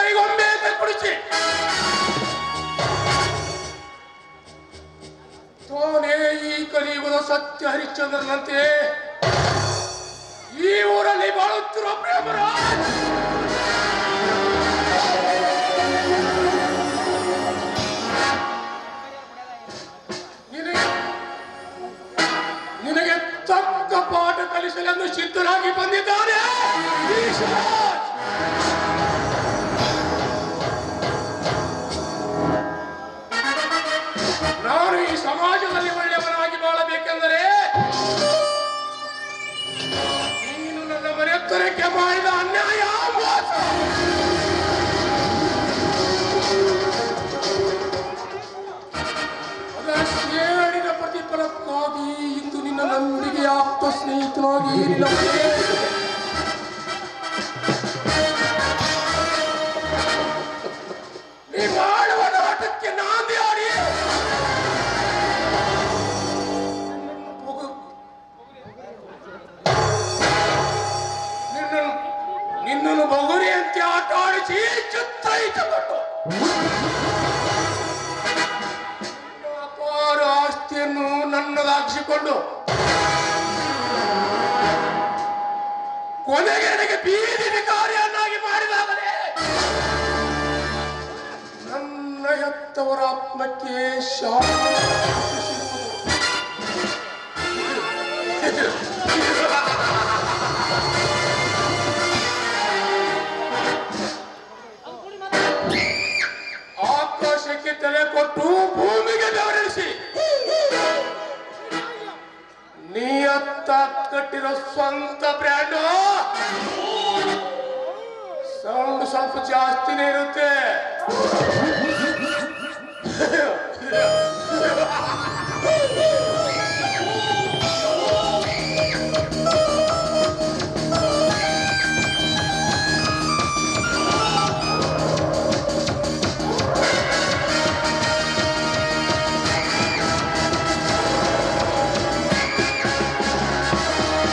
ಕೈಗೊಂಬೆ ಕುಡಿಸಿ. ತೋನೇ ಈ ಕಲಿಯುಗದ ಸತ್ಯ ಹರಿಶ್ಚಂದ್ರನಂತೆ ಈ ಊರಲ್ಲಿ ಬಾಳುತ್ತಿರುವ ಪ್ರೇಮರಾಜ್ ನಿನಗೆ ನಿನಗೆ ತಕ್ಕ ಪಾಠ ಕಲಿಸಲೆಂದು ಸಿದ್ಧರಾಗಿ ನಾನು ಈ ಸಮಾಜದಲ್ಲಿ ಒಳ್ಳೆಯವನಾಗಿ ಬಾಳಬೇಕೆಂದರೆ ನೀನು ನನ್ನ ಮನೆತ್ತರಕ್ಕೆ ಮಾಡಿದ ಅನ್ಯಾಯ ಪ್ರತಿಫಲಕ್ಕಾಗಿ ಇಂದು ನಿನ್ನ ನಂಬಿಕೆ ಆಪ್ತ ಸ್ನೇಹಿತನಾಗಿ ನಿನ್ನ ಬಗುರಿಯಂತೆ ಆಟ ಆಡಿಸಿ ಚಿತ್ತೈತಗೊಂಡು ಅಪಾರ ಆಸ್ತಿಯನ್ನು ನನ್ನದಾಗಿಸಿಕೊಂಡು ಕೊನೆಗೆ ನನಗೆ ಬೀದಿ ವಿಕಾರಿಯನ್ನಾಗಿ ಮಾಡಿದಾಗಲೇ ನನ್ನ ಹೆತ್ತವರ ಆತ್ಮಕ್ಕೆ ಶಾಂತಿ ಆಕಾಶಕ್ಕೆ ತಲೆ ಕೊಟ್ಟು ಭೂಮಿಗೆ ಬೆವರಿಸಿ. ನೀಯತ್ತ ಕಟ್ಟಿರೋ ಸ್ವಂತ ಬ್ರ್ಯಾಂಡ್. ಸೌಂಡ್ ಸ್ವಲ್ಪ ಜಾಸ್ತಿನೇ ಇರುತ್ತೆ.